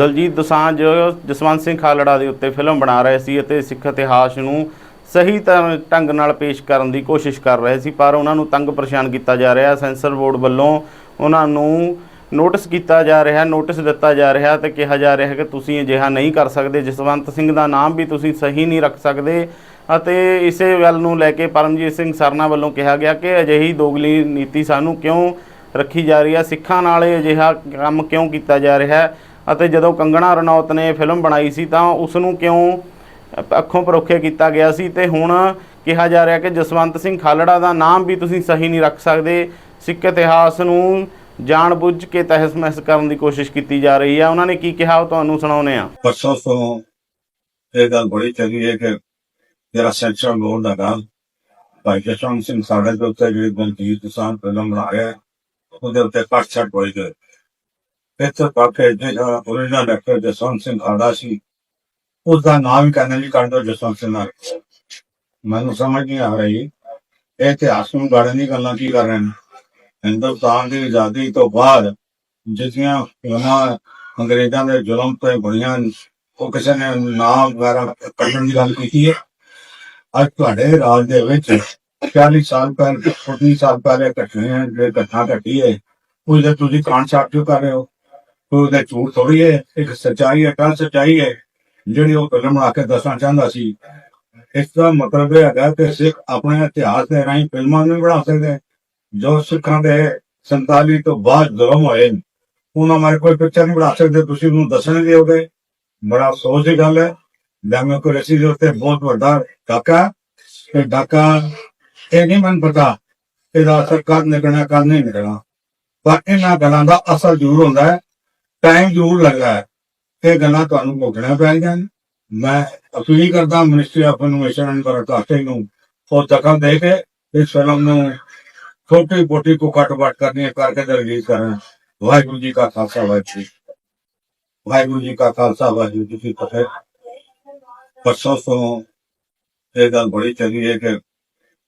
ਦਲਜੀਤ ਦੋਸਾਂਝ ਜਸਵੰਤ ਸਿੰਘ ਖਾਲੜਾ ਦੇ ਉੱਤੇ ਫਿਲਮ ਬਣਾ ਰਹੇ ਸੀ ਅਤੇ ਸਿੱਖ ਇਤਿਹਾਸ ਨੂੰ ਸਹੀ ਤਰ੍ਹਾਂ ਢੰਗ ਨਾਲ ਪੇਸ਼ ਕਰਨ ਦੀ ਕੋਸ਼ਿਸ਼ ਕਰ ਰਹੇ ਸੀ, ਪਰ ਉਹਨਾਂ ਨੂੰ ਤੰਗ ਪਰੇਸ਼ਾਨ ਕੀਤਾ ਜਾ ਰਿਹਾ। ਸੈਂਸਰ ਬੋਰਡ ਵੱਲੋਂ ਉਹਨਾਂ ਨੂੰ ਨੋਟਿਸ ਕੀਤਾ ਜਾ ਰਿਹਾ, ਨੋਟਿਸ ਦਿੱਤਾ ਜਾ ਰਿਹਾ ਤੇ ਕਿਹਾ ਜਾ ਰਿਹਾ ਕਿ ਤੁਸੀਂ ਅਜਿਹਾ ਨਹੀਂ ਕਰ ਸਕਦੇ। ਜਸਵੰਤ ਸਿੰਘ ਦਾ ਨਾਮ ਵੀ ਤੁਸੀਂ ਸਹੀ ਨਹੀਂ ਰੱਖ ਸਕਦੇ ਅਤੇ ਇਸੇ ਗੱਲ ਨੂੰ ਲੈ ਕੇ ਪਰਮਜੀਤ ਸਿੰਘ ਸਰਨਾ ਵੱਲੋਂ ਕਿਹਾ ਗਿਆ ਕਿ ਅਜਿਹੀ ਦੋਗਲੀ ਨੀਤੀ ਸਾਨੂੰ ਕਿਉਂ ਰੱਖੀ ਜਾ ਰਹੀ ਹੈ? ਸਿੱਖਾਂ ਨਾਲ ਅਜਿਹਾ ਕੰਮ ਕਿਉਂ ਕੀਤਾ ਜਾ ਰਿਹਾ ਹੈ? ਅਤੇ ਜਦੋਂ ਕੰਗਣਾ ਰਣੌਤ ਨੇ ਫਿਲਮ ਬਣਾਈ ਸੀ ਤਾਂ ਉਸ ਨੂੰ ਕਿਉਂ ਅੱਖੋਂ ਪਰੋਖੇ ਕੀਤਾ ਗਿਆ ਸੀ ਤੇ ਹੁਣ ਕਿਹਾ ਜਾ ਰਿਹਾ ਕਿ ਜਸਵੰਤ ਸਿੰਘ ਖਾਲੜਾ ਦਾ ਨਾਮ ਵੀ ਤੁਸੀਂ ਸਹੀ ਨਹੀਂ ਰੱਖ ਸਕਦੇ। ਸਿੱਖ ਇਤਿਹਾਸ ਨੂੰ ਜਾਣਬੁੱਝ ਕੇ ਤਹਿਸ-ਨਹਿਸ ਕਰਨ ਦੀ ਕੋਸ਼ਿਸ਼ ਕੀਤੀ ਜਾ ਰਹੀ ਹੈ ਉਹਨਾਂ ਨੇ ਕੀ ਕਿਹਾ ਉਹ ਤੁਹਾਨੂੰ ਸੁਣਾਉਨੇ ਆ ਪਰਸੋਂ ਤੋਂ ਇਹ ਗੱਲ ਬੜੀ ਚੰਗੀ ਹੈ ਕਿ ਜਿਹੜਾ ਸੈਂਟਰਲ ਬੋਰਡ ਦਾ ਗੱਲ, ਭਾਈ ਜਸਵੰਤ ਸਿੰਘ ਸਾਡੇ ਦੇ ਉੱਤੇ ਜਿਹੜੀ ਬਲਜੀਤ ਕਿਸਾਨ ਫਿਲਮ ਬਣਾ ਰਿਹਾ, ਉਹਦੇ ਉੱਤੇ ਕੱਟ ਛੱਟ ਹੋਈ ਗਈ। ਇੱਥੇ ਤੱਕ ਜਿਹੜਾ ਓਰੀਜਨਲ ਐਕਟਰ ਜਸਵੰਤ ਸਿੰਘ ਖਾੜਾ ਸੀ। ਉਸ ਦਾ ਨਾਮ ਹੀ ਕਹਿੰਦੇ ਕੱਢ ਕਰਦੇ ਜਸਵੰਤ ਸਿੰਘ ਨਾਲ। ਮੈਨੂੰ ਸਮਝ ਨਹੀਂ ਆ ਰਹੀ। ਇਹ ਇਤਿਹਾਸ ਨੂੰ ਗਾੜਨ ਦੀ ਗੱਲਾਂ ਕੀ ਕਰ ਰਹੇ ਨੇ? ਹਿੰਦੁਸਤਾਨ ਦੀ ਆਜ਼ਾਦੀ ਤੋਂ ਬਾਅਦ ਜਿਸਆਂ ਉਹਨਾਂ ਅੰਗਰੇਜ਼ਾਂ ਦੇ ਜ਼ੁਲਮ ਤੇ ਬੜੀਆਂ ਉਹ ਕਿਸੇ ਨੇ ਨਾਮ ਵਗੈਰਾ ਕੱਢਣ ਦੀ ਗੱਲ ਕੀਤੀ ਹੈ। ਅੱਜ ਤੁਹਾਡੇ ਰਾਜ ਦੇ ਵਿੱਚ 40 ਸਾਲ ਪਹਿਲਾਂ 40 ਸਾਲ ਪਹਿਲੇ ਘਟਨੇ ਜੇ ਘਟਨਾ ਘਟੀ ਹੈ ਉਹਦੇ ਤੁਸੀਂ ਕਾਂਡ ਛਾਪ ਕਿਉਂ ਕਰ ਰਹੇ ਹੋ? ਕੋਈ ਉਹਦੇ ਝੂਠ ਥੋੜੀ ਹੈ, ਇੱਕ ਸੱਚਾਈ ਹੈ ਕੱਲ ਸੱਚਾਈ ਹੈ। ਜਿਹੜੀ ਉਹ ਫਿਲਮ ਬਣਾ ਕੇ ਦੱਸਣਾ ਚਾਹੁੰਦਾ ਸੀ, ਇਸ ਦਾ ਮਤਲਬ ਇਹ ਹੈਗਾ ਕਿ ਸਿੱਖ ਆਪਣੇ ਇਤਿਹਾਸ ਦੇ ਰਾਹੀਂ ਫਿਲਮਾਂ ਨਹੀਂ ਬਣਾ ਸਕਦੇ ਜੋ ਸਿੱਖਾਂ ਦੇ 47 ਤੋਂ ਬਾਅਦ ਜ਼ੁਲਮ ਹੋਏ ਉਹਨਾਂ ਮਾਰੇ ਕੋਈ ਪਿਕਚਰ ਨਹੀਂ ਬਣਾ ਸਕਦੇ, ਤੁਸੀਂ ਉਹਨੂੰ ਦੱਸਣ ਦਿਓਗੇ ਬੜਾ ਅਫਸੋਸ ਦੀ ਗੱਲ ਹੈ ਡੈਮੋਕ੍ਰੇਸੀ ਦੇ ਉੱਤੇ ਬਹੁਤ ਵੱਡਾ ਡਾਕਾ ਇਹ ਡਾਕਾ, ਇਹ ਨਹੀਂ ਮਨ ਪਤਾ, ਇਹਦਾ ਅਸਰ ਕਦ ਨਿਕਲਣਾ, ਕਦ ਨਹੀਂ ਨਿਕਲਣਾ। ਪਰ ਇਹਨਾਂ ਗੱਲਾਂ ਦਾ ਅਸਰ ਜ਼ਰੂਰ ਹੁੰਦਾ ਹੈ। ਟਾਈਮ ਜ਼ਰੂਰ ਲੱਗਾ ਹੈ। ਇਹ ਗੱਲਾਂ ਤੁਹਾਨੂੰ ਭੋਗਣਾ ਪੈਣਗੀਆਂ। ਮੈਂ ਅਪੀਲ ਕਰਦਾ ministry of innovation and broadcasting ਨੂੰ ਉਹ ਦਖਲ ਦੇ ਕੇ ਇਸ ਫਿਲਮ ਨੂੰ ਛੋਟੀ ਪੋਟੀ ਕੋ ਕੱਟ-ਬਾਟ ਕਰਨੀ ਹੈ ਕਰਕੇ ਤੇ ਰਿਲੀਜ਼ ਕਰਨ। ਵਾਹਿਗੁਰੂ ਜੀ ਕਾ ਖਾਲਸਾ, ਵਾਹਿਗੁਰੂ ਜੀ ਵਾਹਿਗੁਰੂ ਜੀ ਕਾ ਖਾਲਸਾ, ਵਾਹਿਗੁਰੂ ਜੀ ਕੀ ਫਤਿਹ। ਪਰਸੋਂ ਤੋਂ ਇਹ ਗੱਲ ਬੜੀ ਚੰਗੀ ਹੈ ਕਿ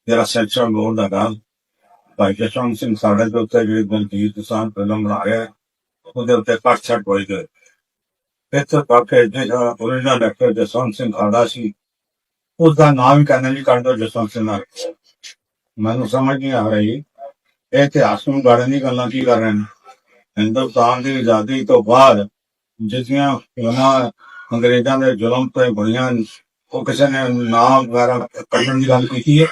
ਜਿਹੜਾ ਸੈਂਟਰਲ ਬੋਰਡ ਦਾ ਗੱਲ ਭਾਈ ਜਸਵੰਤ ਸਿੰਘ ਸਾਡੇ ਦੇ ਉੱਤੇ ਜਿਹੜੀ ਬਲਜੀਤ ਕਿਸਾਨ ਫਿਲਮ ਬਣਾ ਰਿਹਾ ਉਹਦੇ ਉੱਤੇ ਕੱਟ ਛੱਟ ਹੋਈ ਗਈ ਇੱਥੇ ਤੱਕ ਜਿਹੜਾ ਓਰੀਜਨਲ ਐਕਟਰ ਜਸਵੰਤ ਸਿੰਘ ਖਾੜਾ ਸੀ ਉਸ ਦਾ ਨਾਮ ਹੀ ਕਹਿੰਦੇ ਨਹੀਂ ਕਰਦੇ ਜਸਵੰਤ ਸਿੰਘ ਨਾਲ। ਮੈਨੂੰ ਸਮਝ ਨਹੀਂ ਆ ਰਹੀ, ਇਹ ਇਤਿਹਾਸ ਨੂੰ ਗਾੜਨ ਦੀ ਗੱਲਾਂ ਕੀ ਕਰ ਰਹੇ ਨੇ? ਹਿੰਦੁਸਤਾਨ ਦੀ ਆਜ਼ਾਦੀ ਤੋਂ ਬਾਅਦ ਜਿਸਆਂ ਉਹਨਾਂ ਅੰਗਰੇਜ਼ਾਂ ਦੇ ਜ਼ੁਲਮ ਤੋਂ ਬੜੀਆਂ ਉਹ ਕਿਸੇ ਨੇ ਨਾਮ ਵਗੈਰਾ ਕੱਢਣ ਦੀ ਗੱਲ ਕੀਤੀ ਹੈ?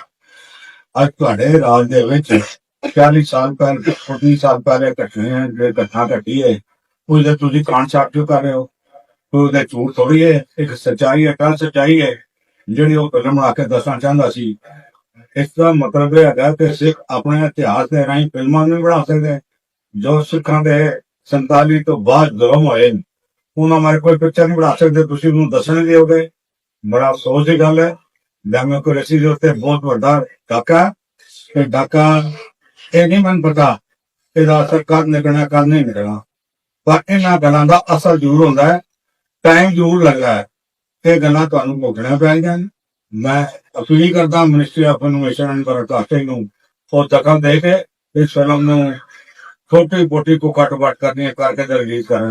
ਅੱਜ ਤੁਹਾਡੇ ਰਾਜ ਦੇ ਵਿੱਚ 40 ਸਾਲ ਪਹਿਲਾਂ 40 ਸਾਲ ਪਹਿਲੇ ਘਟਨੇ ਜੇ ਘਟਨਾ ਘਟੀ ਹੈ ਉਹਦੇ ਤੁਸੀਂ ਕਾਂਡ ਛਾਪ ਕਿਉਂ ਕਰ ਰਹੇ ਹੋ? ਕੋਈ ਉਹਦੇ ਝੂਠ ਥੋੜੀ ਹੈ ਇੱਕ ਸੱਚਾਈ ਹੈ ਕੱਲ ਸੱਚਾਈ ਹੈ ਜਿਹੜੀ ਉਹ ਫਿਲਮ ਬਣਾ ਕੇ ਦੱਸਣਾ ਚਾਹੁੰਦਾ ਸੀ। ਇਸ ਦਾ ਮਤਲਬ ਇਹ ਹੈਗਾ ਕਿ ਸਿੱਖ ਆਪਣੇ ਇਤਿਹਾਸ ਦੇ ਰਾਹੀਂ ਫਿਲਮਾਂ ਨਹੀਂ ਬਣਾ ਸਕਦੇ, ਜੋ ਸਿੱਖਾਂ ਦੇ 47 ਤੋਂ ਬਾਅਦ ਜ਼ੁਲਮ ਹੋਏ ਉਹਨਾਂ ਮਾਰੇ ਕੋਈ ਪਿਕਚਰ ਨਹੀਂ ਬਣਾ ਸਕਦੇ, ਤੁਸੀਂ ਉਹਨੂੰ ਦੱਸਣ ਦਿਓਗੇ। ਬੜਾ ਅਫਸੋਸ ਦੀ ਗੱਲ ਹੈ। ਡੈਮੋਕ੍ਰੇਸੀ ਦੇ ਉੱਤੇ ਬਹੁਤ ਵੱਡਾ ਡਾਕਾ ਇਹ ਡਾਕਾ ਇਹ ਨਹੀਂ ਮਨ ਪਤਾ ਇਹਦਾ ਅਸਰ ਕਦ ਨਿਕਲਣਾ ਕਦ ਨਹੀਂ ਨਿਕਲਣਾ ਪਰ ਇਹਨਾਂ ਗੱਲਾਂ ਦਾ ਅਸਰ ਜ਼ਰੂਰ ਹੁੰਦਾ ਹੈ। ਟਾਈਮ ਜ਼ਰੂਰ ਲੱਗਦਾ ਹੈ। ਇਹ ਗੱਲਾਂ ਤੁਹਾਨੂੰ ਭੋਗਣਾ ਪੈਣਗੀਆਂ। ਮੈਂ ਅਪੀਲ ਕਰਦਾ ministry of innovation and broadcasting ਨੂੰ ਉਹ ਦਖਲ ਦੇ ਕੇ ਇਸ ਫਿਲਮ ਨੂੰ ਛੋਟੀ ਪੋਟੀ ਕੋ ਕੱਟ-ਬਾਟ ਕਰਨੀ ਹੈ ਕਰਕੇ ਰਿਲੀਜ਼ ਕਰਨਾ।